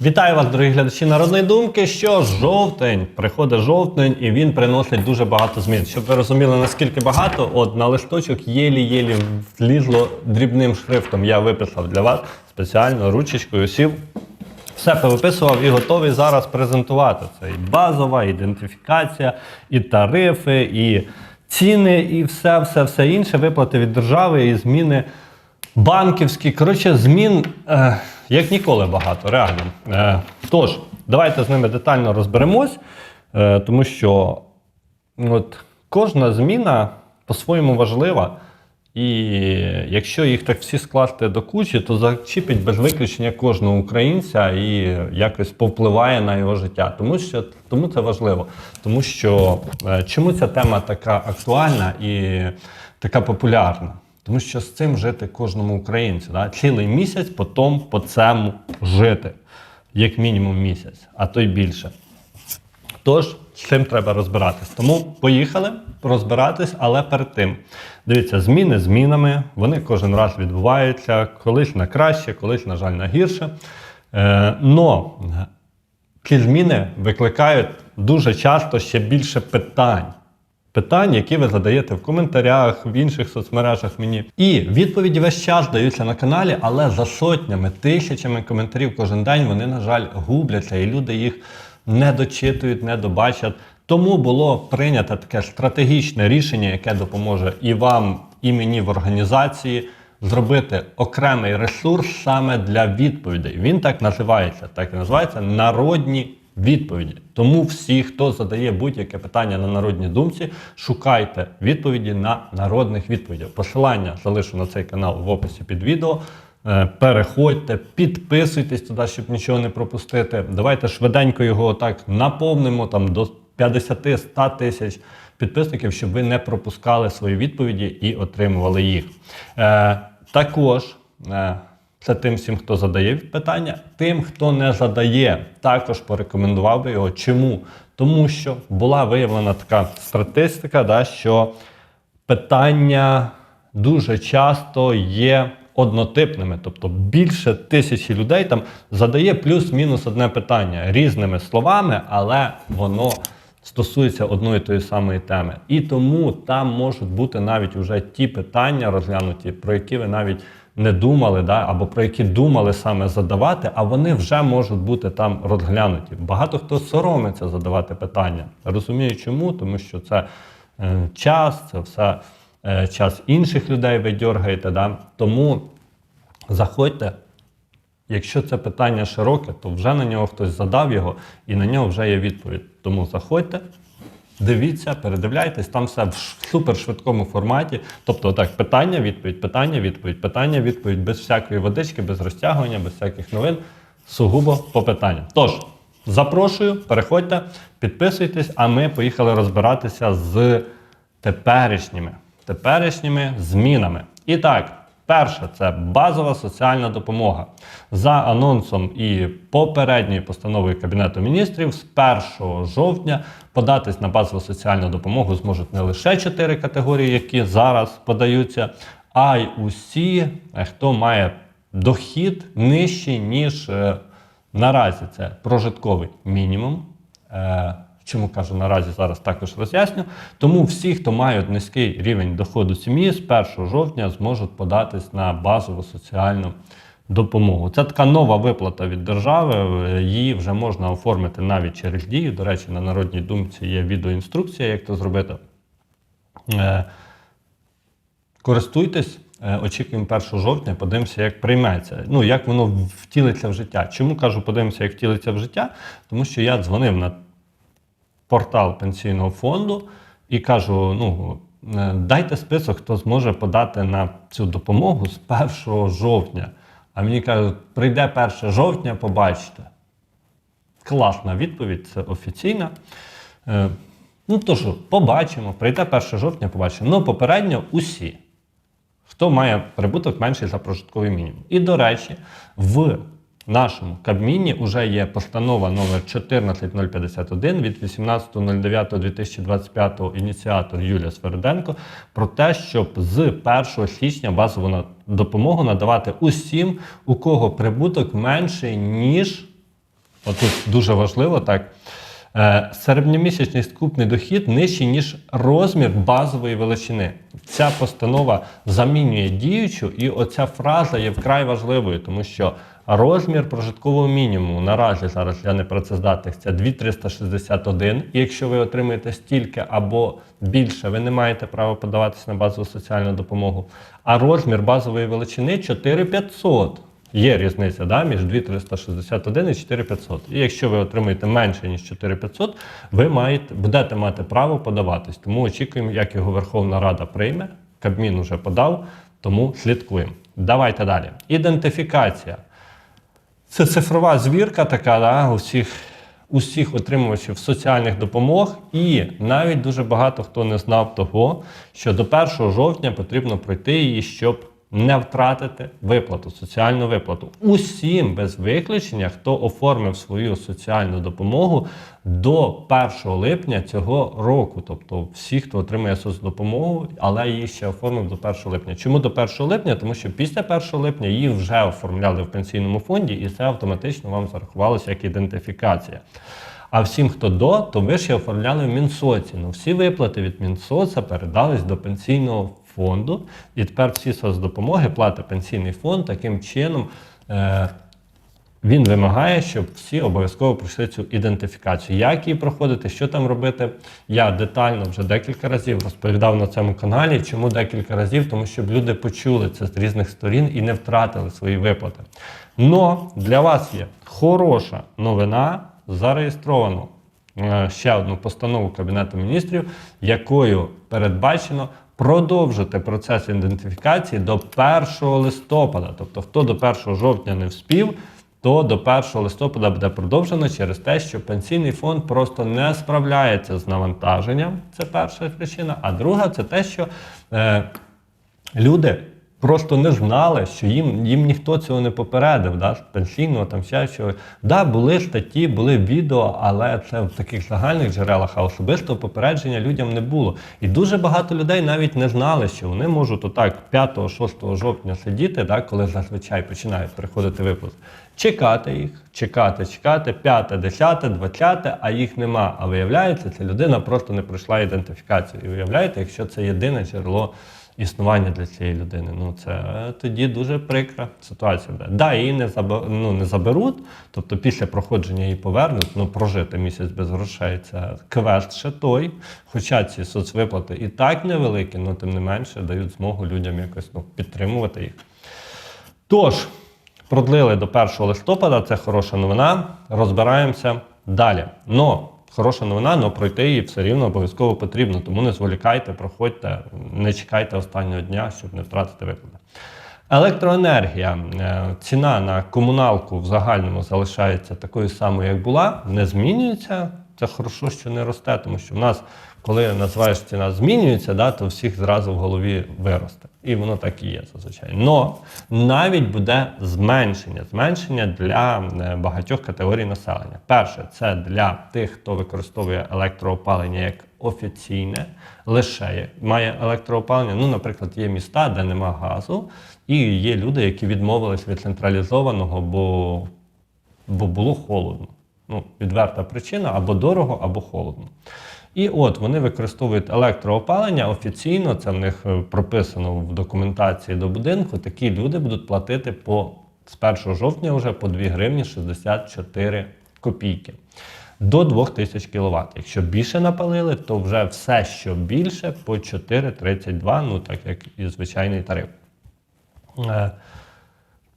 Вітаю вас, дорогі глядачі народної думки. Що жовтень, приходить жовтень, і він приносить дуже багато змін. Щоб ви розуміли, наскільки багато, от на листочок єлі-єлі влізло дрібним шрифтом. Я виписав для вас спеціально ручечкою сів. Все повиписував і готовий зараз презентувати. Це і базова ідентифікація, і тарифи, і ціни, і все, все, все інше, виплати від держави, і зміни банківські. Коротше, змін е, як ніколи багато, реально. Е, тож, давайте з ними детально розберемось, е, тому що от, кожна зміна по-своєму важлива. І якщо їх так всі скласти до кучі, то зачіпить без виключення кожного українця і якось повпливає на його життя. Тому що тому це важливо. Тому що е, чому ця тема така актуальна і така популярна? Тому що з цим жити кожному українцю. Да? Цілий місяць потім по цьому жити, як мінімум місяць, а то й більше. Тож з цим треба розбиратись. Тому поїхали розбиратись, але перед тим дивіться, зміни змінами. Вони кожен раз відбуваються, колись на краще, колись, на жаль, на гірше. Е, но ці зміни викликають дуже часто ще більше питань. Питань, які ви задаєте в коментарях, в інших соцмережах мені. І відповіді весь час даються на каналі, але за сотнями, тисячами коментарів кожен день вони, на жаль, губляться, і люди їх не дочитують, не добачать. Тому було прийнято таке стратегічне рішення, яке допоможе і вам, і мені в організації зробити окремий ресурс саме для відповідей. Він так називається, так і називається народні відповіді. Тому всі, хто задає будь-яке питання на народній думці, шукайте відповіді на народних відповідях. Посилання залишу на цей канал в описі під відео. Е, Переходьте, підписуйтесь туди, щоб нічого не пропустити. Давайте швиденько його так наповнимо там до 50-100 тисяч підписників, щоб ви не пропускали свої відповіді і отримували їх. Е, також е, це тим всім, хто задає питання. Тим, хто не задає, також порекомендував би його. Чому? Тому що була виявлена така статистика, да, що питання дуже часто є однотипними, тобто більше тисячі людей там задає плюс-мінус одне питання різними словами, але воно стосується одної тої самої теми. І тому там можуть бути навіть вже ті питання розглянуті, про які ви навіть не думали, да, або про які думали саме задавати, а вони вже можуть бути там розглянуті. Багато хто соромиться задавати питання. Розумію, чому, тому що це е, час, це все е, час інших людей ви дергаєте. Да? Тому заходьте. Якщо це питання широке, то вже на нього хтось задав його, і на нього вже є відповідь. Тому заходьте, дивіться, передивляйтесь, там все в супершвидкому форматі. Тобто, отак, питання, відповідь, питання, відповідь, питання, відповідь, без всякої водички, без розтягування, без всяких новин, сугубо по питанням. Тож, запрошую, переходьте, підписуйтесь, а ми поїхали розбиратися з теперішніми, теперішніми змінами. І так. Перше це базова соціальна допомога. За анонсом і попередньою постановою Кабінету міністрів з 1 жовтня податись на базову соціальну допомогу зможуть не лише чотири категорії, які зараз подаються, а й усі, е, хто має дохід нижчий, ніж е, наразі це прожитковий мінімум. Чому кажу наразі зараз також роз'ясню. Тому всі, хто мають низький рівень доходу сім'ї, з 1 жовтня зможуть податись на базову соціальну допомогу. Це така нова виплата від держави. Її вже можна оформити навіть через дію. До речі, на народній думці є відеоінструкція, як це зробити. Е, Користуйтесь, е, очікуємо 1 жовтня, подивимося, як прийметься. Ну, як воно втілиться в життя. Чому кажу, подивимося, як втілиться в життя? Тому що я дзвонив на портал пенсійного фонду і кажу: ну, е, дайте список, хто зможе подати на цю допомогу з 1 жовтня. А мені кажуть, прийде 1 жовтня, побачите. Класна відповідь, це офіційна. Е, Ну, то що, побачимо, прийде 1 жовтня, побачимо. Ну, попередньо усі, хто має прибуток менший за прожитковий мінімум. І, до речі, в нашому Кабміні вже є постанова номер 14051 від 18.09.2025 ініціатор Юлія Свериденко про те, щоб з 1 січня базову допомогу надавати усім, у кого прибуток менший, ніж отут дуже важливо так. Е, Середньомісячний скупний дохід нижчий, ніж розмір базової величини. Ця постанова замінює діючу, і оця фраза є вкрай важливою, тому що розмір прожиткового мінімуму наразі зараз для непрацездатних це 2361. І якщо ви отримуєте стільки або більше, ви не маєте права подаватися на базову соціальну допомогу. А розмір базової величини 4500. Є різниця да, між 2361 і 4500. І якщо ви отримуєте менше, ніж 4500, ви маєте, будете мати право подаватись. Тому очікуємо, як його Верховна Рада прийме. Кабмін уже подав, тому слідкуємо. Давайте далі. Ідентифікація. Це цифрова звірка така да, усіх, усіх отримувачів соціальних допомог. І навіть дуже багато хто не знав того, що до 1 жовтня потрібно пройти її, щоб не втратити виплату, соціальну виплату. Усім без виключення, хто оформив свою соціальну допомогу до 1 липня цього року. Тобто всі, хто отримує соцдопомогу, але її ще оформив до 1 липня. Чому до 1 липня? Тому що після 1 липня її вже оформляли в пенсійному фонді, і це автоматично вам зарахувалося як ідентифікація. А всім, хто до, то ви ще оформляли в Мінсоці. Ну, всі виплати від Мінсоца передались до пенсійного фонду. І тепер всі соцдопомоги платить пенсійний фонд таким чином. Е- він вимагає, щоб всі обов'язково пройшли цю ідентифікацію. Як її проходити, що там робити? Я детально вже декілька разів розповідав на цьому каналі. Чому декілька разів? Тому щоб люди почули це з різних сторін і не втратили свої виплати. Но для вас є хороша новина. Зареєстровано е, ще одну постанову Кабінету міністрів, якою передбачено продовжити процес ідентифікації до 1 листопада. Тобто, хто до 1 жовтня не вспів, то до 1 листопада буде продовжено через те, що пенсійний фонд просто не справляється з навантаженням. Це перша причина. А друга це те, що е, люди. Просто не знали, що їм їм ніхто цього не попередив, да, з пенсійного там ще що. Да, були статті, були відео, але це в таких загальних джерелах, а особистого попередження людям не було. І дуже багато людей навіть не знали, що вони можуть отак 5-6 жовтня сидіти, да, коли зазвичай починають приходити виплати. Чекати їх, чекати, чекати, 5, 10, 20, а їх нема. А виявляється, ця людина просто не пройшла ідентифікацію. І виявляєте, якщо це єдине джерело існування для цієї людини. Ну це е, тоді дуже прикра ситуація буде. Да, її не заб... ну, не заберуть, тобто після проходження її повернуть, ну прожити місяць без грошей це квест ще той. Хоча ці соцвиплати і так невеликі, але тим не менше дають змогу людям якось ну, підтримувати їх. Тож, продлили до 1 листопада, це хороша новина. Розбираємося далі. Но Хороша новина, але пройти її все рівно обов'язково потрібно. Тому не зволікайте, проходьте, не чекайте останнього дня, щоб не втратити виплати. Електроенергія. Е, ціна на комуналку в загальному залишається такою самою, як була, не змінюється. Це хорошо, що не росте, тому що в нас, коли називаєш ціна змінюється, да, то всіх зразу в голові виросте. І воно так і є зазвичай. Но навіть буде зменшення. Зменшення для е, багатьох категорій населення. Перше, це для тих, хто використовує електроопалення як офіційне, лише має електроопалення. Ну, наприклад, є міста, де нема газу, і є люди, які відмовились від централізованого, бо, бо було холодно. Ну, відверта причина або дорого, або холодно. І от вони використовують електроопалення офіційно, це в них е, прописано в документації до будинку. Такі люди будуть платити по з 1 жовтня вже по 2 гривні 64 копійки. До 2000 кВт. Якщо більше напалили, то вже все, що більше, по 4,32, ну так як і звичайний тариф.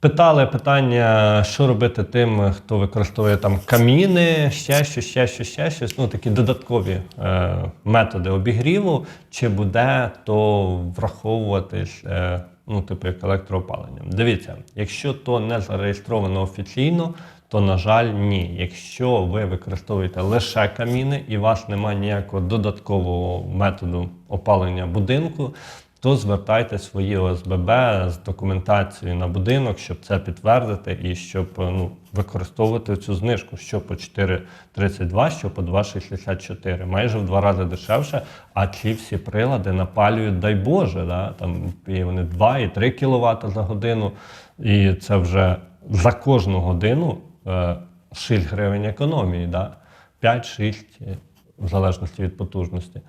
Питали питання, що робити тим, хто використовує там каміни, ще щось, ще щось, ще щось. Ну такі додаткові е, методи обігріву, чи буде то враховуватись, е, ну, типу як електроопалення. Дивіться, якщо то не зареєстровано офіційно, то на жаль, ні. Якщо ви використовуєте лише каміни і у вас немає ніякого додаткового методу опалення будинку то звертайте свої ОСББ з документацією на будинок, щоб це підтвердити і щоб ну, використовувати цю знижку, що по 4,32, що по 2,64. Майже в два рази дешевше. А ці всі прилади напалюють, дай Боже, да? там і вони 2 і 3 кВт за годину. І це вже за кожну годину. Е, 6 гривень економії, да? 5-6, е, в залежності від потужності.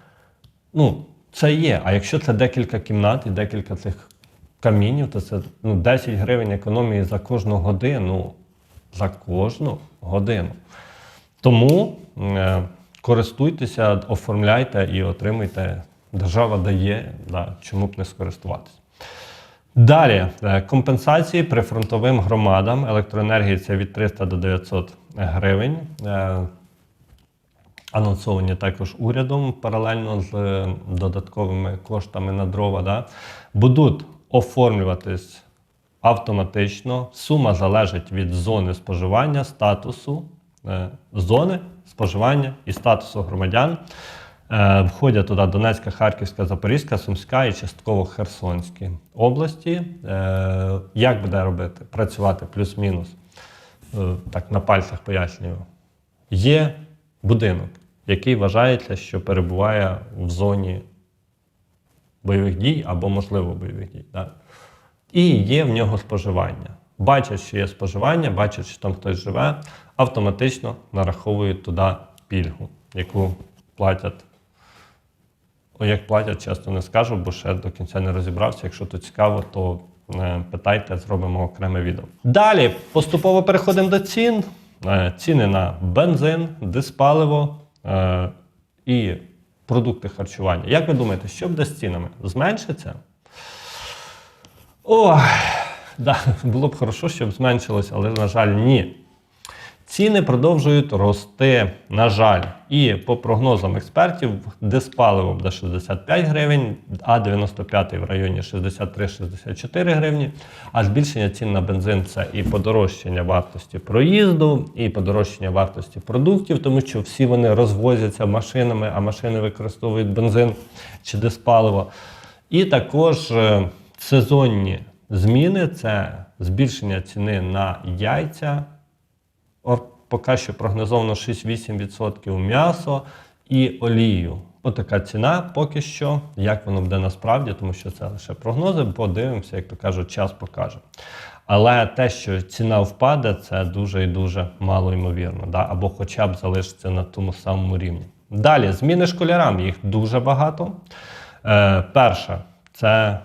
Ну, це є. А якщо це декілька кімнат і декілька цих камінів, то це ну, 10 гривень економії за кожну годину. За кожну годину. Тому е, користуйтеся, оформляйте і отримуйте. Держава дає, да, чому б не скористуватися. Далі е, компенсації прифронтовим громадам електроенергії це від 300 до 900 гривень. Анонсовані також урядом паралельно з е, додатковими коштами на дрова, да, будуть оформлюватись автоматично. Сума залежить від зони споживання, статусу е, зони споживання і статусу громадян. Е, Входять туди Донецька, Харківська, Запорізька, Сумська і частково Херсонські області. Як буде робити? Працювати плюс-мінус. Так, на пальцях пояснюю. Є будинок, який вважається, що перебуває в зоні бойових дій або, можливо, бойових дій. Да? І є в нього споживання. Бачать, що є споживання, бачать, що там хтось живе, автоматично нараховують туди пільгу, яку платять. О, як платять, часто не скажу, бо ще до кінця не розібрався. Якщо то цікаво, то е, питайте, зробимо окреме відео. Далі поступово переходимо до цін. Е, ціни на бензин, диспаливо і продукти харчування. Як ви думаєте, що буде з цінами? Зменшиться? О, да, було б хорошо, щоб зменшилось, але, на жаль, ні. Ціни продовжують рости, на жаль. І по прогнозам експертів, диспаливо буде 65 гривень, а 95 в районі 63-64 гривні. А збільшення цін на бензин це і подорожчання вартості проїзду, і подорожчання вартості продуктів, тому що всі вони розвозяться машинами, а машини використовують бензин чи диспаливо. І також е, сезонні зміни це збільшення ціни на яйця. Поки що прогнозовано 6-8% м'ясо і олію. Отака ціна поки що. Як воно буде насправді, тому що це лише прогнози, подивимося, як то кажуть, час покаже. Але те, що ціна впаде, це дуже і дуже мало ймовірно, да? або хоча б залишиться на тому самому рівні. Далі, зміни школярам, їх дуже багато. Е, перше, це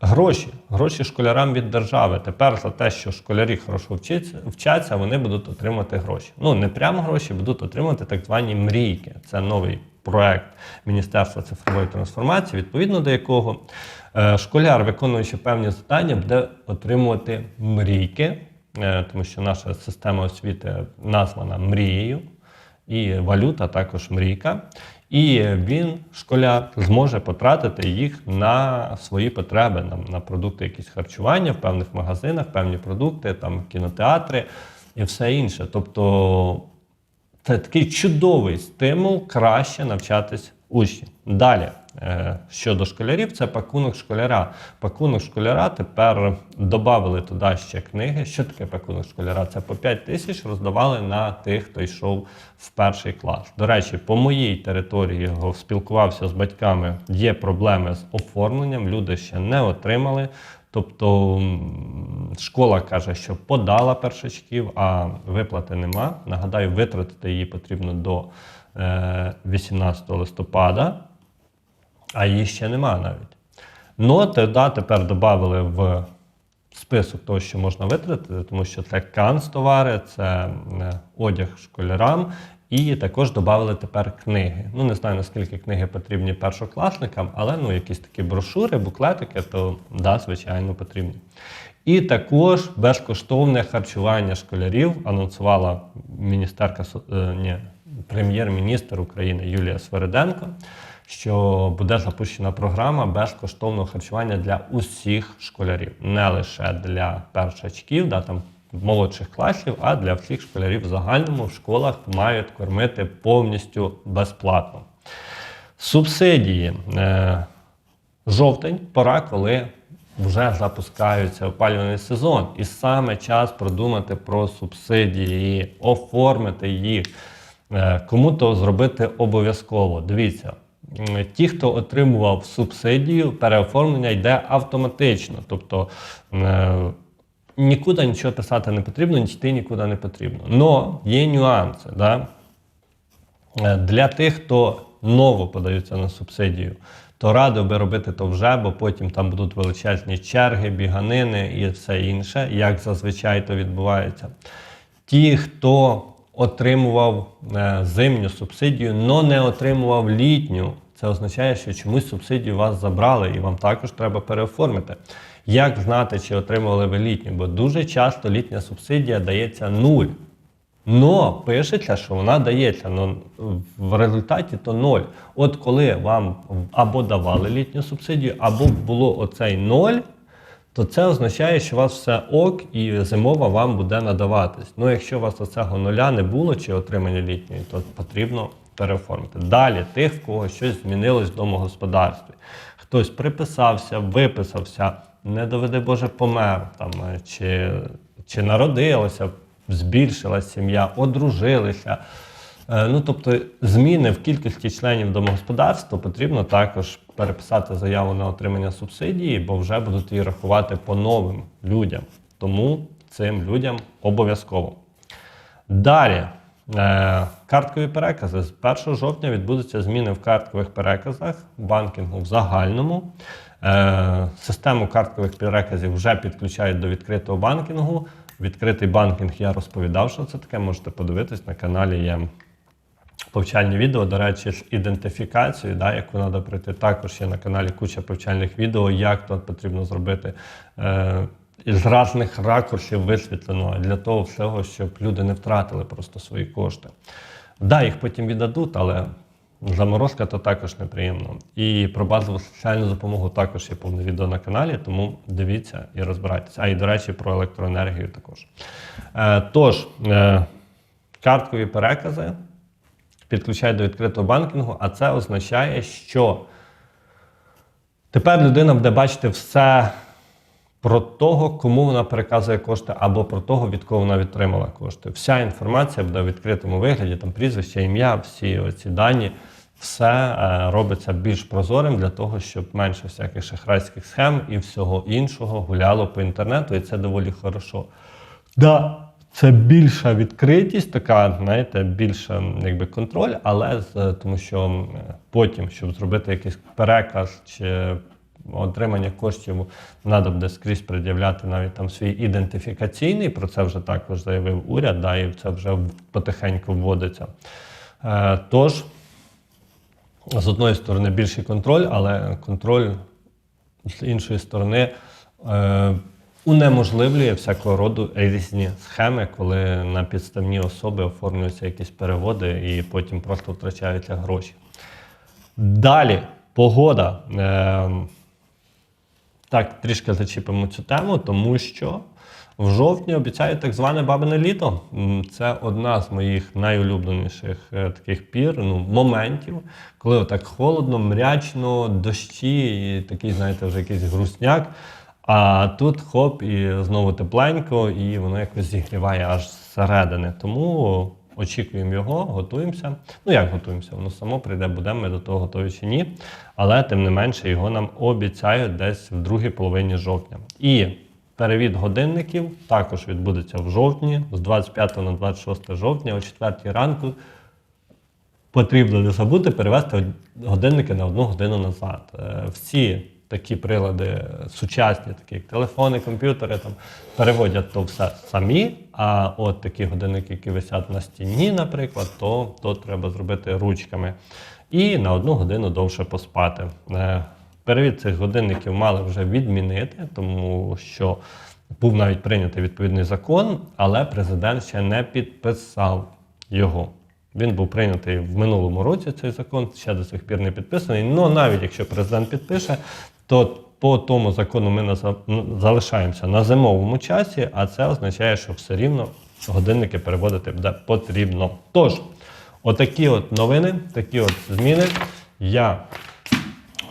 Гроші, гроші школярам від держави. Тепер за те, що школярі хорошо вчаться, вчаться, вони будуть отримати гроші. Ну не прямо гроші, будуть отримати так звані мрійки. Це новий проект Міністерства цифрової трансформації, відповідно до якого е, школяр, виконуючи певні завдання, буде отримувати мрійки, е, тому що наша система освіти названа мрією, і валюта також мрійка. І він, школяр, зможе потратити їх на свої потреби, на, на продукти якісь харчування в певних магазинах, певні продукти, там кінотеатри і все інше. Тобто це такий чудовий стимул краще навчатись учні Далі, щодо школярів, це пакунок школяра. Пакунок школяра тепер додали туди ще книги. Що таке пакунок школяра? Це по 5 тисяч роздавали на тих, хто йшов в перший клас. До речі, по моїй території його спілкувався з батьками. Є проблеми з оформленням, люди ще не отримали. Тобто школа каже, що подала першачків, а виплати нема. Нагадаю, витратити її потрібно до е, 18 листопада, а її ще нема навіть. Ну, тоді тепер додали в список того, що можна витратити, тому що це канцтовари, це е, одяг школярам. І також додали тепер книги. Ну, не знаю, наскільки книги потрібні першокласникам, але ну, якісь такі брошури, буклетики, то да, звичайно, потрібні. І також безкоштовне харчування школярів анонсувала міністерка е, ні, прем'єр-міністр України Юлія Свериденко, що буде запущена програма безкоштовного харчування для усіх школярів, не лише для першачків, да, там молодших класів, а для всіх школярів в загальному в школах мають кормити повністю безплатно. Субсидії. Е, жовтень пора, коли вже запускаються опалювальний сезон, і саме час продумати про субсидії, оформити їх. Е, Кому то зробити обов'язково. Дивіться, ті, хто отримував субсидію, переоформлення йде автоматично. Тобто е, нікуди нічого писати не потрібно, йти нікуди не потрібно. Но є нюанси. Да? Е, Для тих, хто ново подаються на субсидію, то радив би робити то вже, бо потім там будуть величезні черги, біганини і все інше, як зазвичай то відбувається. Ті, хто отримував е, зимню субсидію, але не отримував літню, це означає, що чомусь субсидію вас забрали, і вам також треба переоформити. Як знати, чи отримували ви літню? Бо дуже часто літня субсидія дається нуль. Но пишеться, що вона дається, но в результаті то ноль. От коли вам або давали літню субсидію, або було оцей ноль, то це означає, що у вас все ок і зимова вам буде надаватись. Ну, якщо у вас оцього нуля не було чи отримання літньої, то потрібно переоформити. Далі тих, в кого щось змінилось в домогосподарстві. Хтось приписався, виписався, не доведе Боже, помер там, е, чи, чи народилося, збільшилась сім'я, одружилися. Е, Ну, тобто зміни в кількості членів домогосподарства потрібно також переписати заяву на отримання субсидії, бо вже будуть її рахувати по новим людям. Тому цим людям обов'язково. Далі. Е, Карткові перекази. З 1 жовтня відбудуться зміни в карткових переказах банкінгу в загальному. Е, Систему карткових переказів вже підключають до відкритого банкінгу. Відкритий банкінг я розповідав, що це таке. Можете подивитись на каналі. Є повчальні відео, до речі, з ідентифікацією, да, яку треба пройти. Також є на каналі куча повчальних відео, як то потрібно зробити. Е, із різних ракурсів висвітлено для того всього, щоб люди не втратили просто свої кошти. Да, їх потім віддадуть, але заморозка то також неприємно. І про базову соціальну допомогу також є повне відео на каналі, тому дивіться і розбирайтеся. А і, до речі, про електроенергію також. Е, тож, е, карткові перекази підключають до відкритого банкінгу, а це означає, що тепер людина буде бачити все про того, кому вона переказує кошти, або про того, від кого вона отримала кошти. Вся інформація буде в відкритому вигляді, там прізвище, ім'я, всі ці дані. Все е, робиться більш прозорим для того, щоб менше всяких шахрайських схем і всього іншого гуляло по інтернету, і це доволі хорошо. Да, це більша відкритість, така, знаєте, більша якби контроль, але з тому, що потім, щоб зробити якийсь переказ чи отримання коштів, треба буде скрізь пред'являти навіть там свій ідентифікаційний. Про це вже також заявив уряд, да, і це вже потихеньку вводиться. Е, тож, з одної сторони, більший контроль, але контроль з іншої сторони е, унеможливлює всякого роду різні схеми, коли на підставні особи оформлюються якісь переводи і потім просто втрачаються гроші. Далі, погода. Е, так, трішки зачіпимо цю тему, тому що в жовтні обіцяють так зване бабине літо. Це одна з моїх найулюбленіших е, таких пір, ну, моментів, коли отак холодно, мрячно, дощі, і такий, знаєте, вже якийсь грустняк. А тут хоп, і знову тепленько, і воно якось зігріває аж зсередини. Тому очікуємо його, готуємося. Ну як готуємося? Воно само прийде, будемо ми до того готові чи ні. Але тим не менше його нам обіцяють десь в другій половині жовтня. І перевід годинників також відбудеться в жовтні, з 25 на 26 жовтня, о 4 ранку. Потрібно не забути перевести годинники на одну годину назад. Е, Всі такі прилади сучасні, такі як телефони, комп'ютери, там переводять то все самі. А от такі годинники, які висять на стіні, наприклад, то, то треба зробити ручками. І на одну годину довше поспати. Е, Перевід цих годинників мали вже відмінити, тому що був навіть прийнятий відповідний закон, але президент ще не підписав його. Він був прийнятий в минулому році цей закон, ще до сих пір не підписаний. Ну навіть якщо президент підпише, то по тому закону ми залишаємося на зимовому часі, а це означає, що все рівно годинники переводити буде потрібно. Тож, отакі от новини, такі от зміни. Я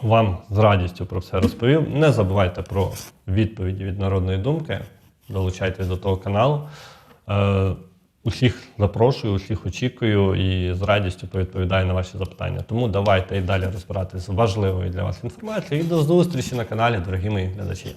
вам з радістю про все розповів. Не забувайте про відповіді від народної думки. Долучайтесь до того каналу. Усіх запрошую, усіх очікую і з радістю повідповідаю на ваші запитання. Тому давайте і далі розбиратися з важливою для вас інформацією. І до зустрічі на каналі, дорогі мої глядачі.